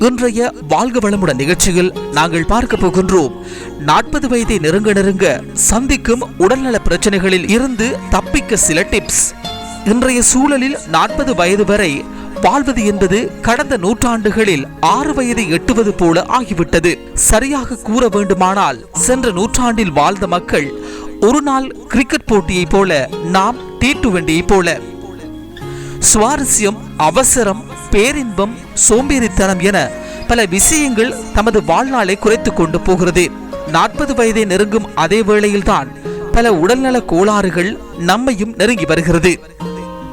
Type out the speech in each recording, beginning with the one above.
இன்றைய வாழ்க வளமுடன் நிகழ்ச்சியில் நாங்கள் பார்க்க போகின்றோம். நாற்பது வயதை நெருங்க நெருங்க சந்திக்கும் உடல்நல பிரச்சனைகளில் இருந்து தப்பிக்க சில டிப்ஸ் இன்றைய சூழலில் நாற்பது வயது வரை வாழ்வது என்பது கடந்த நூற்றாண்டுகளில் ஆறு வயதை எட்டுவது போல ஆகிவிட்டது. சரியாக கூற வேண்டுமானால் சென்ற நூற்றாண்டில் வாழ்ந்த மக்கள் ஒரு நாள் கிரிக்கெட் போட்டியைப் போல நாம் டி டுவெண்டியைப் போல. சுவாரஸ்யம் அவசரம் பேரின்பம் சோம்பேறித்தனம் என பல விஷயங்கள் தமது வாழ்நாளை குறைத்து கொண்டு போகிறது. நாற்பது வயதை நெருங்கும் அதே வேளையில்தான் பல உடல்நல கோளாறுகள் நம்மையும் நெருங்கி வருகிறது.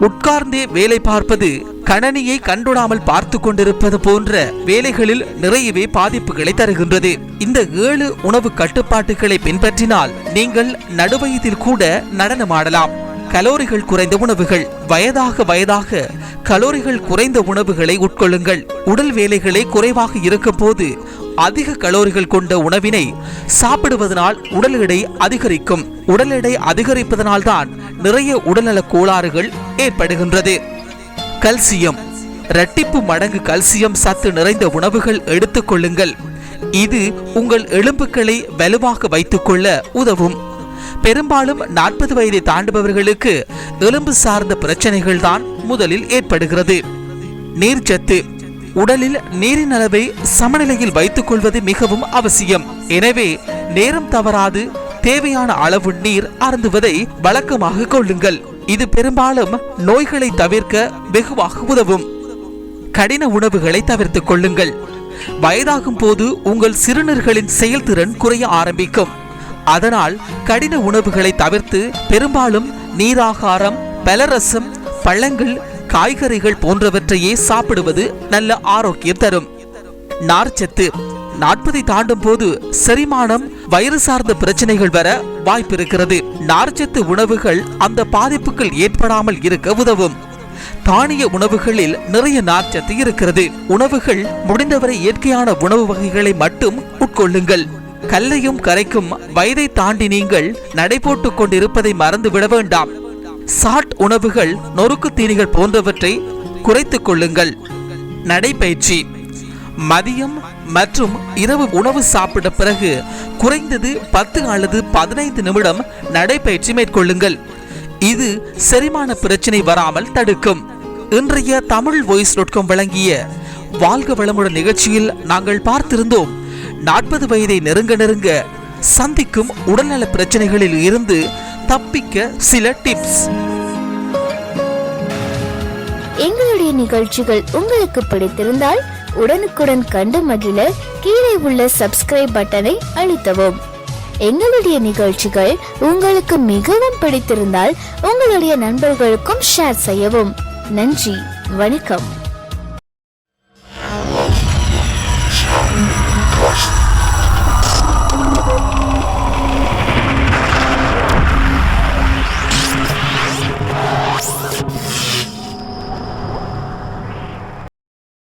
உட்கார்ந்தே வேலை பார்ப்பது கணனியை கண்டுடாமல் பார்த்து கொண்டிருப்பது போன்ற வேலைகளில் நிறையவே பாதிப்புகளை தருகின்றது. இந்த ஏழு உணவு கட்டுப்பாட்டுகளை பின்பற்றினால் நீங்கள் நடுவயதில் கூட நடனமாடலாம். கலோரிகள் குறைந்த உணவுகள். வயதாக வயதாக கலோரிகள் குறைந்த உணவுகளை உட்கொள்ளுங்கள். உடல் வேலைகளை குறைவாக இருக்கும் போது அதிக கலோரிகள் கொண்ட உணவினை சாப்பிடுவதனால் உடல் எடை அதிகரிக்கும். உடல் எடை அதிகரிப்பதனால் தான் நிறைய உடல்நல கோளாறுகள் ஏற்படுகின்றது. கல்சியம். இரட்டிப்பு மடங்கு கல்சியம் சத்து நிறைந்த உணவுகள் எடுத்துக்கொள்ளுங்கள் இது உங்கள் எலும்புகளை வலுவாக வைத்துக்கொள்ள உதவும். பெரும்பாலும் நாற்பது வயதை தாண்டுபவர்களுக்கு எலும்பு சார்ந்த பிரச்சனைகள் தான் முதலில் ஏற்படுகிறது. நீர்ச்சத்து உடலில் நீரின் அளவை சமநிலையில் வைத்துக் கொள்வது மிகவும் அவசியம். எனவே நேரம் தவறாது தேவையான அளவு நீர் அருந்துவதை வழக்கமாக கொள்ளுங்கள். இது பெரும்பாலும் நோய்களை தவிர்க்க வெகுவாக உதவும். கடின உணவுகளை தவிர்த்துக் கொள்ளுங்கள். வயதாகும் போது உங்கள் சிறுநீர்களின் செயல்திறன் குறைய ஆரம்பிக்கும். அதனால் கடின உணவுகளை தவிர்த்து பெரும்பாலும் நீராகாரம் பலரசம் பழங்கள் காய்கறிகள் போன்றவற்றையே சாப்பிடுவது நல்ல ஆரோக்கியம் தரும். நார்ச்சத்து நாற்பதை தாண்டும் போது செரிமானம் வயிறு சார்ந்த பிரச்சனைகள் வர வாய்ப்பிருக்கிறது. நார்ச்சத்து உணவுகள் அந்த பாதிப்புகள் ஏற்படாமல் இருக்க உதவும். தானிய உணவுகளில் நிறைய நார்ச்சத்து இருக்கிறது. உணவுகள் முடிந்தவரை இயற்கையான உணவு வகைகளை மட்டும் உட்கொள்ளுங்கள். கல்லையும் கரைக்கும் வயதை தாண்டி நீங்கள் நடைபோட்டுக் கொண்டிருப்பதை மறந்து விட வேண்டாம். சாட் உணவுகள் நொறுக்கு தீனிகள் போன்றவற்றை குறைத்துக் கொள்ளுங்கள். நடைபயிற்சி. மதியம் மற்றும் இரவு உணவு சாப்பிட்ட பிறகு குறைந்தது பத்து அல்லது பதினைந்து நிமிடம் நடைபயிற்சி மேற்கொள்ளுங்கள். இது செரிமான பிரச்சனை வராமல் தடுக்கும். இன்றைய தமிழ் வாய்ஸ் டாட் வழங்கிய வாழ்க வளமுடன் நிகழ்ச்சியில் நாங்கள் பார்த்திருந்தோம். நாற்பது வயதை நெருங்க நெருங்க சந்திக்கும் உடல்நல பிரச்சனைகளில் இருந்து தப்பிக்க சில டிப்ஸ் எங்களுடைய நிகழ்ச்சிகள் உங்களுக்கு பிடித்திருந்தால் உடனுக்குடன் கண்டு மகிழ கீழே உள்ள சப்ஸ்கிரைப் பட்டனை அழுத்தவும். எங்களுடைய நிகழ்ச்சிகள் உங்களுக்கு மிகவும் பிடித்திருந்தால் உங்களுடைய நண்பர்களுக்கும் ஷேர் செய்யவும். நன்றி வணக்கம்.